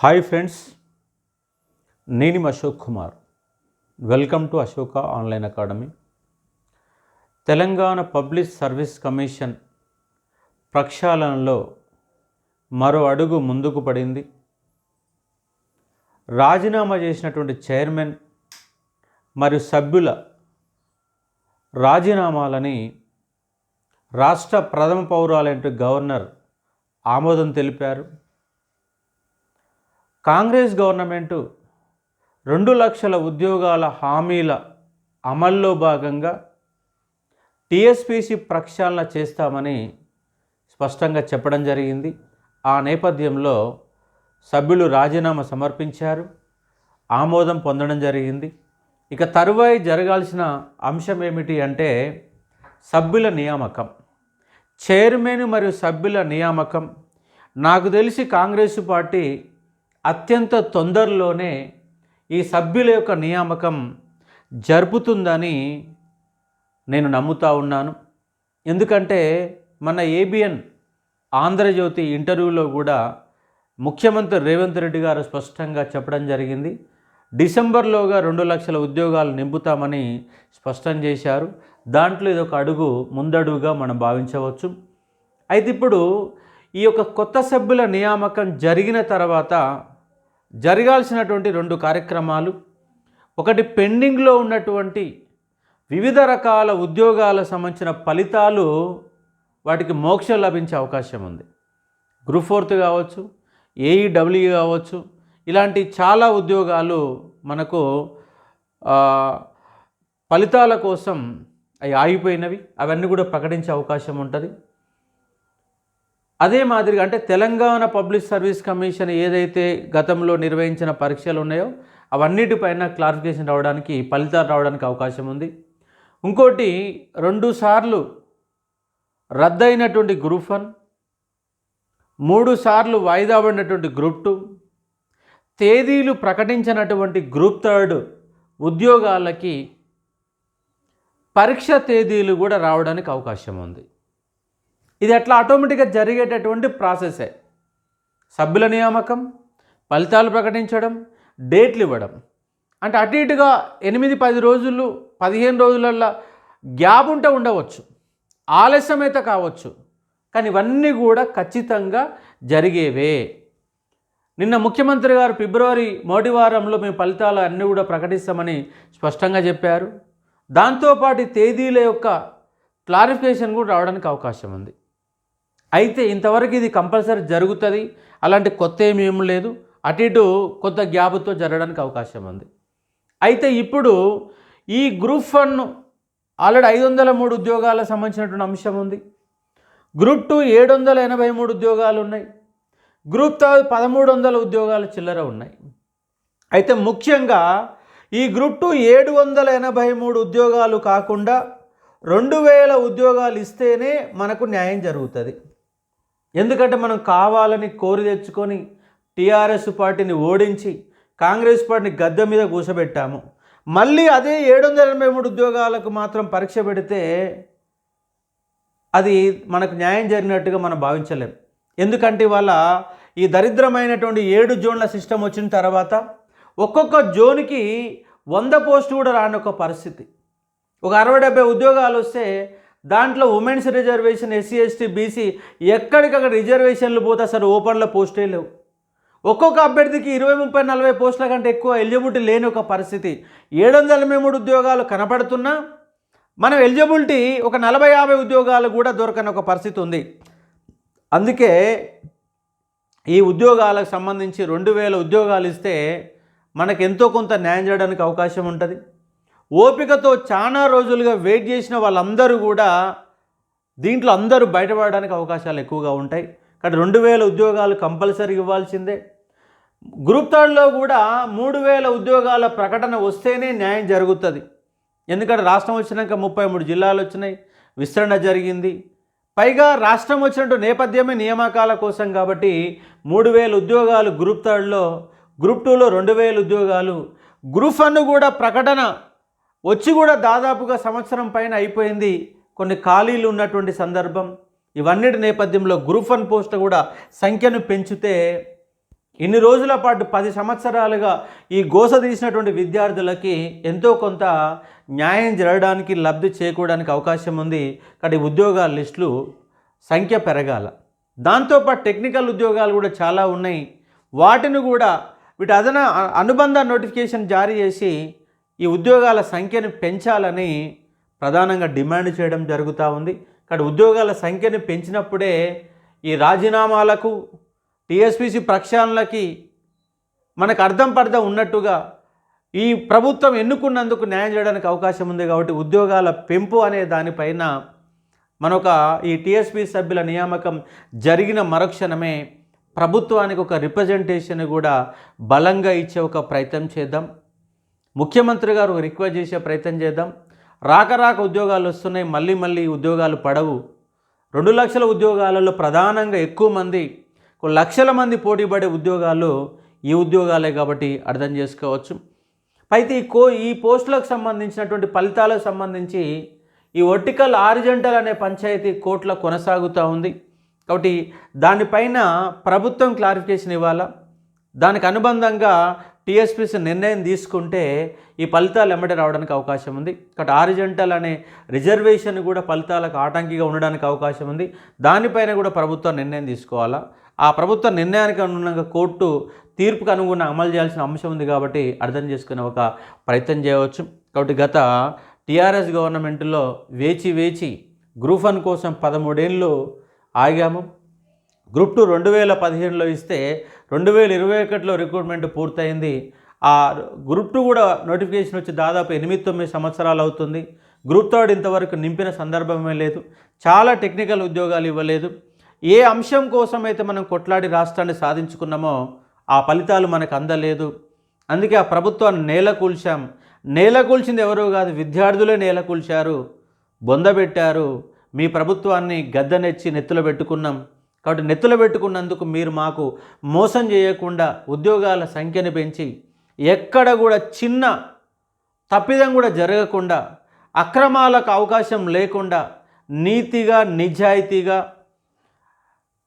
Hi friends నేను Ashok Kumar. Welcome to Ashoka online academy. Telangana public service commission ప్రక్షాళనలో మరో అడుగు ముందుకు పడింది. రాజీనామా చేసినటువంటి చైర్మన్ మరియు సభ్యుల రాజీనామాలని రాష్ట్ర ప్రథమ పౌరాలైన గవర్నర్ ఆమోదం తెలిపారు. కాంగ్రెస్ గవర్నమెంటు రెండు లక్షల ఉద్యోగాల హామీల అమల్లో భాగంగా టీఎస్పీసీ ప్రక్షాళన చేస్తామని స్పష్టంగా చెప్పడం జరిగింది. ఆ నేపథ్యంలో సభ్యులు రాజీనామా సమర్పించారు. ఆమోదం పొందడం జరిగింది. ఇక తరువాయి జరగాల్సిన అంశం ఏమిటి అంటే సభ్యుల నియామకం. చైర్మన్ మరియు సభ్యుల నియామకం. నాకు తెలిసి కాంగ్రెస్ పార్టీ అత్యంత తొందరలోనే ఈ సభ్యుల యొక్క నియామకం జరుపుతుందని నేను నమ్ముతా ఉన్నాను. ఎందుకంటే మన ఏబిఎన్ ఆంధ్రజ్యోతి ఇంటర్వ్యూలో కూడా ముఖ్యమంత్రి రేవంత్ రెడ్డి గారు స్పష్టంగా చెప్పడం జరిగింది. డిసెంబర్లోగా రెండు లక్షల ఉద్యోగాలు నింపుతామని స్పష్టం చేశారు. దాంట్లో ఇది ఒక అడుగు ముందడుగుగా మనం భావించవచ్చు. అయితే ఇప్పుడు ఈ యొక్క కొత్త సభ్యుల నియామకం జరిగిన తర్వాత జరగాల్సినటువంటి రెండు కార్యక్రమాలు ఒకటి పెండింగ్లో ఉన్నటువంటి వివిధ రకాల ఉద్యోగాల సంబంధించిన ఫలితాలు వాటికి మోక్షం లభించే అవకాశం ఉంది. గ్రూప్ ఫోర్త్ కావచ్చు ఏఈడబ్ల్యూ కావచ్చు ఇలాంటి చాలా ఉద్యోగాలు మనకు ఫలితాల కోసం అవి ఆగిపోయినవి. అవన్నీ కూడా ప్రకటించే అవకాశం ఉంటుంది. అదే మాదిరిగా అంటే తెలంగాణ పబ్లిక్ సర్వీస్ కమిషన్ ఏదైతే గతంలో నిర్వహించిన పరీక్షలు ఉన్నాయో అవన్నిటిపైన క్లారిఫికేషన్ రావడానికి ఫలితాలు రావడానికి అవకాశం ఉంది. ఇంకోటి రెండు సార్లు రద్దయినటువంటి గ్రూప్ వన్ మూడు సార్లు వాయిదా పడినటువంటి గ్రూప్ టూ తేదీలు ప్రకటించినటువంటి గ్రూప్ థర్డ్ ఉద్యోగాలకి పరీక్ష తేదీలు కూడా రావడానికి అవకాశం ఉంది. ఇది అట్లా ఆటోమేటిక్గా జరిగేటటువంటి ప్రాసెసే సభ్యుల నియామకం ఫలితాలు ప్రకటించడం డేట్లు ఇవ్వడం. అంటే అటు ఇటుగా ఎనిమిది పది రోజులు పదిహేను రోజులల్లో గ్యాప్ ఉంటే ఉండవచ్చు ఆలస్యమైతే కావచ్చు కానీ ఇవన్నీ కూడా ఖచ్చితంగా జరిగేవే. నిన్న ముఖ్యమంత్రి గారు ఫిబ్రవరి మొదటి వారంలో మేము ఫలితాలు అన్నీ కూడా ప్రకటిస్తామని స్పష్టంగా చెప్పారు. దాంతోపాటు తేదీల యొక్క క్లారిఫికేషన్ కూడా రావడానికి అవకాశం ఉంది. అయితే ఇంతవరకు ఇది కంపల్సరీ జరుగుతుంది. అలాంటి కొత్త ఏమీ లేదు. అటు ఇటు కొత్త గ్యాప్తో జరగడానికి అవకాశం ఉంది. అయితే ఇప్పుడు ఈ గ్రూప్ వన్ ఆల్రెడీ ఐదు వందల మూడు ఉద్యోగాలకు సంబంధించినటువంటి అంశం ఉంది. గ్రూప్ టూ ఏడు వందల ఎనభై మూడు ఉద్యోగాలు ఉన్నాయి. గ్రూప్ థర్డ్ పదమూడు వందల ఉద్యోగాలు చిల్లర ఉన్నాయి. అయితే ముఖ్యంగా ఈ గ్రూప్ టూ ఏడు వందల ఎనభై మూడు ఉద్యోగాలు కాకుండా రెండు వేల ఉద్యోగాలు ఇస్తేనే మనకు న్యాయం జరుగుతుంది. ఎందుకంటే మనం కావాలని కోరి తెచ్చుకొని టీఆర్ఎస్ పార్టీని ఓడించి కాంగ్రెస్ పార్టీని గద్దె మీద కూర్చోబెట్టాము మళ్ళీ అదే ఏడు వందల ఎనభై మూడు ఉద్యోగాలకు మాత్రం పరీక్ష పెడితే అది మనకు న్యాయం జరిగినట్టుగా మనం భావించలేం. ఎందుకంటే ఇవాళ ఈ దరిద్రమైనటువంటి ఏడు జోన్ల సిస్టమ్ వచ్చిన తర్వాత ఒక్కొక్క జోన్కి వంద పోస్టు కూడా రాని ఒక పరిస్థితి. ఒక అరవై డెబ్బై ఉద్యోగాలు వస్తే దాంట్లో women's reservation SC ST BC ఎక్కడికక్కడ రిజర్వేషన్లు పోతే అసలు ఓపెన్లో పోస్టే లేవు. ఒక్కొక్క అభ్యర్థికి ఇరవై ముప్పై నలభై పోస్టుల కంటే ఎక్కువ ఎలిజిబిలిటీ లేని ఒక పరిస్థితి. ఏడు వందల ఎనభై మూడు ఉద్యోగాలు కనపడుతున్నా మనం ఎలిజిబిలిటీ ఒక నలభై యాభై ఉద్యోగాలు కూడా దొరకని ఒక పరిస్థితి ఉంది. అందుకే ఈ ఉద్యోగాలకు సంబంధించి రెండు వేల ఉద్యోగాలు ఇస్తే మనకు ఎంతో కొంత న్యాయం చేయడానికి అవకాశం ఉంటుంది. ఓపికతో చాలా రోజులుగా వెయిట్ చేసిన వాళ్ళందరూ కూడా దీంట్లో అందరూ బయటపడడానికి అవకాశాలు ఎక్కువగా ఉంటాయి. కానీ రెండు వేల ఉద్యోగాలు కంపల్సరీ ఇవ్వాల్సిందే. గ్రూప్ థర్డ్లో కూడా మూడు వేల ఉద్యోగాల ప్రకటన వస్తేనే న్యాయం జరుగుతుంది. ఎందుకంటే రాష్ట్రం వచ్చినాక ముప్పై మూడు జిల్లాలు వచ్చినాయి. విస్తరణ జరిగింది. పైగా రాష్ట్రం వచ్చినట్టు నేపథ్యమే నియామకాల కోసం కాబట్టి మూడు వేల ఉద్యోగాలు గ్రూప్ థర్డ్లో గ్రూప్ టూలో రెండు వేల ఉద్యోగాలు. గ్రూప్ వన్ కూడా ప్రకటన వచ్చి కూడా దాదాపుగా సంవత్సరం పైన అయిపోయింది. కొన్ని ఖాళీలు ఉన్నటువంటి సందర్భం. ఇవన్నిటి నేపథ్యంలో గ్రూప్ వన్ పోస్ట్ కూడా సంఖ్యను పెంచితే ఇన్ని రోజుల పాటు పది సంవత్సరాలుగా ఈ గోస తీసినటువంటి విద్యార్థులకి ఎంతో కొంత న్యాయం జరగడానికి లబ్ధి చేకూడడానికి అవకాశం ఉంది. కానీ ఉద్యోగాల లిస్టులు సంఖ్య పెరగాల. దాంతోపాటు టెక్నికల్ ఉద్యోగాలు కూడా చాలా ఉన్నాయి. వాటిని కూడా వీటి అదన అనుబంధ నోటిఫికేషన్ జారీ చేసి ఈ ఉద్యోగాల సంఖ్యను పెంచాలని ప్రధానంగా డిమాండ్ చేయడం జరుగుతూ ఉంది. ఇక్కడ ఉద్యోగాల సంఖ్యను పెంచినప్పుడే ఈ రాజీనామాలకు టీఎస్పీసీ ప్రక్షాళనలకి మనకు అర్థం పర్థం ఉన్నట్టుగా ఈ ప్రభుత్వం ఎన్నుకున్నందుకు న్యాయం చేయడానికి అవకాశం ఉంది కాబట్టి ఉద్యోగాల పెంపు అనే దానిపైన మనొక ఈ టీఎస్పీ సభ్యుల నియామకం జరిగిన మరుక్షణమే ప్రభుత్వానికి ఒక రిప్రజెంటేషన్ కూడా బలంగా ఇచ్చే ఒక ప్రయత్నం చేద్దాం. ముఖ్యమంత్రి గారు రిక్వెస్ట్ చేసే ప్రయత్నం చేద్దాం. రాక రాక ఉద్యోగాలు వస్తున్నాయి. మళ్ళీ మళ్ళీ ఉద్యోగాలు పడవు. రెండు లక్షల ఉద్యోగాలలో ప్రధానంగా ఎక్కువ మంది ఒక లక్షల మంది పోటీపడే ఉద్యోగాలు ఈ ఉద్యోగాలే కాబట్టి అర్థం చేసుకోవచ్చు. అయితే ఈ కో ఈ పోస్టులకు సంబంధించినటువంటి ఫలితాలకు సంబంధించి ఈ వర్టికల్ ఆరిజెంటల్ అనే పంచాయతీ కోర్టులో కొనసాగుతూ ఉంది. కాబట్టి దానిపైన ప్రభుత్వం క్లారిఫికేషన్ ఇవ్వాలా? దానికి అనుబంధంగా టీఎస్పీసీ నిర్ణయం తీసుకుంటే ఈ ఫలితాలు ఎమ్మటి రావడానికి అవకాశం ఉంది. కాబట్టి ఆరిజెంటల్ అనే రిజర్వేషన్ కూడా ఫలితాలకు ఆటంకిగా ఉండడానికి అవకాశం ఉంది. దానిపైన కూడా ప్రభుత్వం నిర్ణయం తీసుకోవాలా? ఆ ప్రభుత్వ నిర్ణయానికి అనుగుణంగా కోర్టు తీర్పుకు అనుగుణంగా అమలు చేయాల్సిన అంశం ఉంది కాబట్టి అర్థం చేసుకునే ఒక ప్రయత్నం చేయవచ్చు. కాబట్టి గత టీఆర్ఎస్ గవర్నమెంట్లో వేచి వేచి గ్రూప్ వన్ కోసం పదమూడేళ్ళు ఆగాము. గ్రూప్ టూ రెండు వేల పదిహేనులో ఇస్తే రెండు వేల ఇరవై ఒకటిలో రిక్రూట్మెంట్ పూర్తయింది. ఆ గ్రూప్ టూ కూడా నోటిఫికేషన్ వచ్చి దాదాపు ఎనిమిది తొమ్మిది సంవత్సరాలు అవుతుంది. గ్రూప్ థర్డ్ ఇంతవరకు నింపిన సందర్భమే లేదు. చాలా టెక్నికల్ ఉద్యోగాలు ఇవ్వలేదు. ఏ అంశం కోసం అయితే మనం కొట్లాడి రాష్ట్రాన్ని సాధించుకున్నామో ఆ ఫలితాలు మనకు అందలేదు. అందుకే ఆ ప్రభుత్వాన్ని నేల కూల్చాం. నేల కూల్చింది ఎవరో కాదు విద్యార్థులే నేల కూల్చారు. బొందబెట్టారు మీ ప్రభుత్వాన్ని గద్దెనెచ్చి నెత్తులో పెట్టుకున్నాం. కాబట్టి నెత్తులు పెట్టుకున్నందుకు మీరు మాకు మోసం చేయకుండా ఉద్యోగాల సంఖ్యను పెంచి ఎక్కడ కూడా చిన్న తప్పిదం కూడా జరగకుండా అక్రమాలకు అవకాశం లేకుండా నీతిగా నిజాయితీగా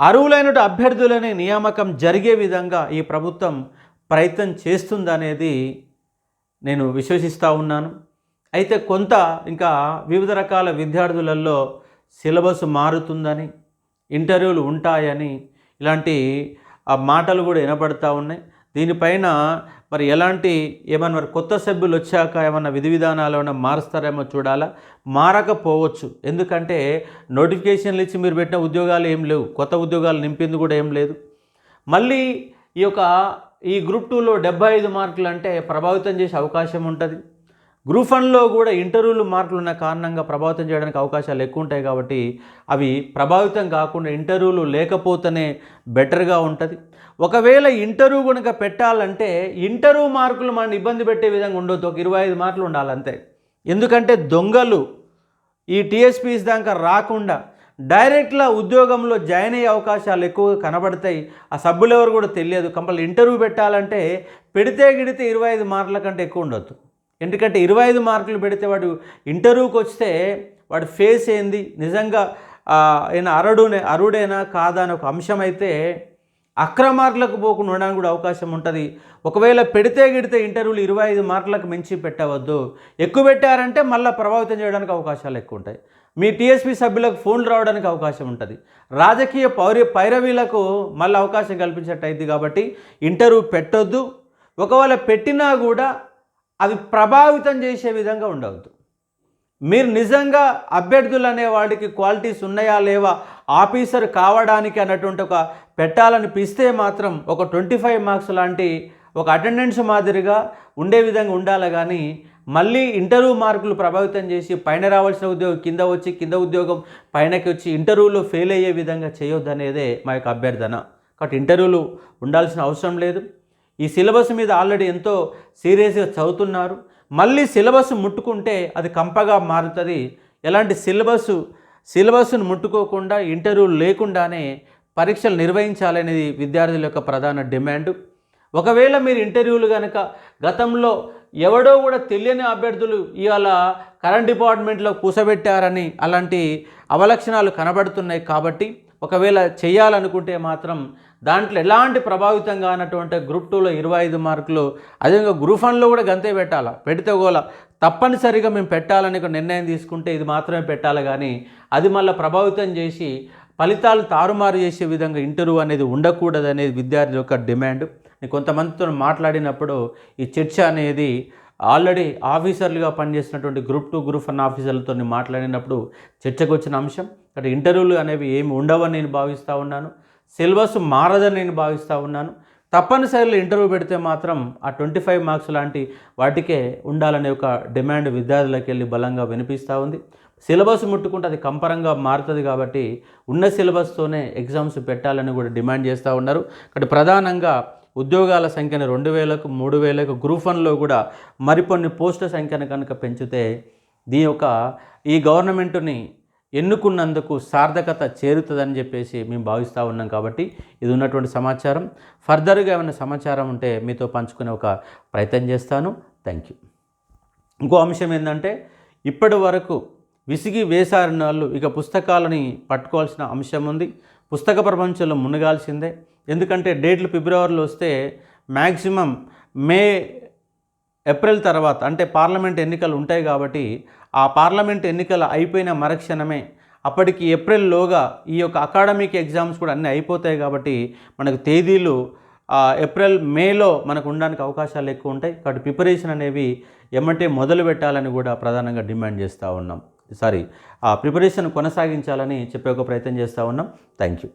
అర్హులైన అభ్యర్థులనే నియామకం జరిగే విధంగా ఈ ప్రభుత్వం ప్రయత్నం చేస్తుందనేది నేను విశ్వసిస్తూ ఉన్నాను. అయితే కొంత ఇంకా వివిధ రకాల విద్యార్థులలో సిలబస్ మారుతుందని ఇంటర్వ్యూలు ఉంటాయని ఇలాంటి ఆ మాటలు కూడా వినపడతా ఉన్నాయి. దీనిపైన మరి ఎలాంటి ఏమన్నా మరి కొత్త సభ్యులు వచ్చాక ఏమన్నా విధి విధానాలు ఏమైనా మారుస్తారేమో చూడాలా? మారకపోవచ్చు. ఎందుకంటే నోటిఫికేషన్లు ఇచ్చి మీరు పెట్టిన ఉద్యోగాలు ఏం లేవు. కొత్త ఉద్యోగాలు నింపింది కూడా ఏం లేదు. మళ్ళీ ఈ యొక్క ఈ గ్రూప్ టూలో డెబ్బై ఐదు మార్కులు అంటే ప్రభావితం చేసే అవకాశం ఉంటుంది. గ్రూప్ వన్లో కూడా ఇంటర్వ్యూలు మార్కులు ఉన్న కారణంగా ప్రభావితం చేయడానికి అవకాశాలు ఎక్కువ ఉంటాయి కాబట్టి అవి ప్రభావితం కాకుండా ఇంటర్వ్యూలు లేకపోతేనే బెటర్గా ఉంటుంది. ఒకవేళ ఇంటర్వ్యూ కనుక పెట్టాలంటే ఇంటర్వ్యూ మార్కులు మనం ఇబ్బంది పెట్టే విధంగా ఉండొద్దు. ఒక ఇరవై ఐదు మార్కులు ఉండాలంతే. ఎందుకంటే దొంగలు ఈ టీఎస్పీస్ దాకా రాకుండా డైరెక్ట్గా ఉద్యోగంలో జాయిన్ అయ్యే అవకాశాలు ఎక్కువగా కనబడతాయి. ఆ సభ్యులు ఎవరు కూడా తెలియదు. కంపల్ ఇంటర్వ్యూ పెట్టాలంటే పెడితే గిడితే ఇరవై ఐదు మార్కుల కంటే ఎక్కువ ఉండొద్దు. ఎందుకంటే ఇరవై ఐదు మార్కులు పెడితే వాడు ఇంటర్వ్యూకి వస్తే వాడు ఫేస్ ఏంది? నిజంగా ఆయన అరుడునే అరుడేనా కాదా అని ఒక అంశం అయితే అక్రమార్కులకు పోకుండా ఉండడానికి కూడా అవకాశం ఉంటుంది. ఒకవేళ పెడితే గిడితే ఇంటర్వ్యూలు ఇరవై ఐదు మార్కులకు మించి పెట్టవద్దు. ఎక్కువ పెట్టారంటే మళ్ళీ ప్రభావితం చేయడానికి అవకాశాలు ఎక్కువ ఉంటాయి. మీ టీఎస్పీ సభ్యులకు ఫోన్లు రావడానికి అవకాశం ఉంటుంది. రాజకీయ పౌర పైరవీలకు మళ్ళీ అవకాశం కల్పించట్టయిద్ది కాబట్టి ఇంటర్వ్యూ పెట్టొద్దు. ఒకవేళ పెట్టినా కూడా అవి ప్రభావితం చేసే విధంగా ఉండవద్దు. మీరు నిజంగా అభ్యర్థులు అనే వాడికి క్వాలిటీస్ ఉన్నాయా లేవా ఆఫీసర్ కావడానికి అన్నటువంటి ఒక పెట్టాలనిపిస్తే మాత్రం ఒక ట్వంటీ ఫైవ్ మార్క్స్ లాంటి ఒక అటెండెన్స్ మాదిరిగా ఉండే విధంగా ఉండాలి కానీ మళ్ళీ ఇంటర్వ్యూ మార్కులు ప్రభావితం చేసి పైన రావాల్సిన ఉద్యోగం కింద వచ్చి కింద ఉద్యోగం పైనకి వచ్చి ఇంటర్వ్యూలో ఫెయిల్ అయ్యే విధంగా చేయొద్దనేదే మా యొక్క అభ్యర్థన. కాబట్టి ఇంటర్వ్యూలు ఉండాల్సిన అవసరం లేదు. ఈ సిలబస్ మీద ఆల్రెడీ ఎంతో సీరియస్గా చదువుతున్నారు. మళ్ళీ సిలబస్ ముట్టుకుంటే అది కంపగా మారుతుంది. ఎలాంటి సిలబస్ సిలబస్ను ముట్టుకోకుండా ఇంటర్వ్యూలు లేకుండానే పరీక్షలు నిర్వహించాలనేది విద్యార్థుల యొక్క ప్రధాన డిమాండ్. ఒకవేళ మీరు ఇంటర్వ్యూలు కనుక గతంలో ఎవడో కూడా తెలియని అభ్యర్థులు ఇవాళ కరెంట్ డిపార్ట్మెంట్లో కూసబెట్టారని అలాంటి అవలక్షణాలు కనబడుతున్నాయి కాబట్టి ఒకవేళ చేయాలనుకుంటే మాత్రం దాంట్లో ఎలాంటి ప్రభావితం కానటువంటి గ్రూప్ టూలో ఇరవై ఐదు మార్కులు అదేవిధంగా గ్రూప్ వన్లో కూడా గంతే పెట్టాలా పెడితే గోల. తప్పనిసరిగా మేము పెట్టాలని ఒక నిర్ణయం తీసుకుంటే ఇది మాత్రమే పెట్టాలి కానీ అది మళ్ళీ ప్రభావితం చేసి ఫలితాలు తారుమారు చేసే విధంగా ఇంటర్వ్యూ అనేది ఉండకూడదు అనేది విద్యార్థి యొక్క డిమాండ్. కొంతమందితో మాట్లాడినప్పుడు ఈ చర్చ అనేది ఆల్రెడీ ఆఫీసర్లుగా పనిచేసినటువంటి గ్రూప్ టూ గ్రూప్ వన్ ఆఫీసర్లతో మాట్లాడినప్పుడు చర్చకు వచ్చిన అంశం. అంటే ఇంటర్వ్యూలు అనేవి ఏమి ఉండవని నేను భావిస్తూ ఉన్నాను. సిలబస్ మారదని నేను భావిస్తూ ఉన్నాను. తప్పనిసరిలో ఇంటర్వ్యూ పెడితే మాత్రం ఆ ట్వంటీ ఫైవ్ మార్క్స్ లాంటి వాటికే ఉండాలనే ఒక డిమాండ్ విద్యార్థులకు వెళ్ళి బలంగా వినిపిస్తూ ఉంది. సిలబస్ ముట్టుకుంటే అది కంపరంగా మారుతుంది కాబట్టి ఉన్న సిలబస్తోనే ఎగ్జామ్స్ పెట్టాలని కూడా డిమాండ్ చేస్తూ ఉన్నారు. ఇక్కడ ప్రధానంగా ఉద్యోగాల సంఖ్యను రెండు వేలకు మూడు వేలకు గ్రూప్ వన్లో కూడా మరికొన్ని పోస్టుల సంఖ్యను కనుక పెంచితే దీని యొక్క ఈ గవర్నమెంట్ని ఎన్నుకున్నందుకు సార్థకత చేరుతుందని చెప్పేసి మేము భావిస్తూ ఉన్నాం కాబట్టి ఇది ఉన్నటువంటి సమాచారం. ఫర్దర్గా ఏమైనా సమాచారం ఉంటే మీతో పంచుకునే ఒక ప్రయత్నం చేస్తాను. థ్యాంక్ యూ ఇంకో అంశం ఏంటంటే ఇప్పటి వరకు విసిగి వేసారిన వాళ్ళు ఇక పుస్తకాలని పట్టుకోవాల్సిన అంశం ఉంది. పుస్తక ప్రపంచంలో మునగాల్సిందే. ఎందుకంటే డేట్లు ఫిబ్రవరిలో వస్తే మ్యాక్సిమం మే ఏప్రిల్ తర్వాత అంటే పార్లమెంట్ ఎన్నికలు ఉంటాయి కాబట్టి ఆ పార్లమెంట్ ఎన్నికలు అయిపోయిన మరక్షణమే అప్పటికి ఏప్రిల్లోగా ఈ యొక్క అకాడమిక్ ఎగ్జామ్స్ కూడా అన్నీ అయిపోతాయి కాబట్టి మనకు తేదీలు ఏప్రిల్ మేలో మనకు ఉండడానికి అవకాశాలు ఎక్కువ ఉంటాయి. కాబట్టి ప్రిపరేషన్ అనేవి ఎమ్మటే మొదలు పెట్టాలని కూడా ప్రధానంగా డిమాండ్ చేస్తూ ఉన్నాం. సారీ ఆ ప్రిపరేషన్ కొనసాగించాలని చెప్పే ఒక ప్రయత్నం చేస్తూ ఉన్నాం. Thank you.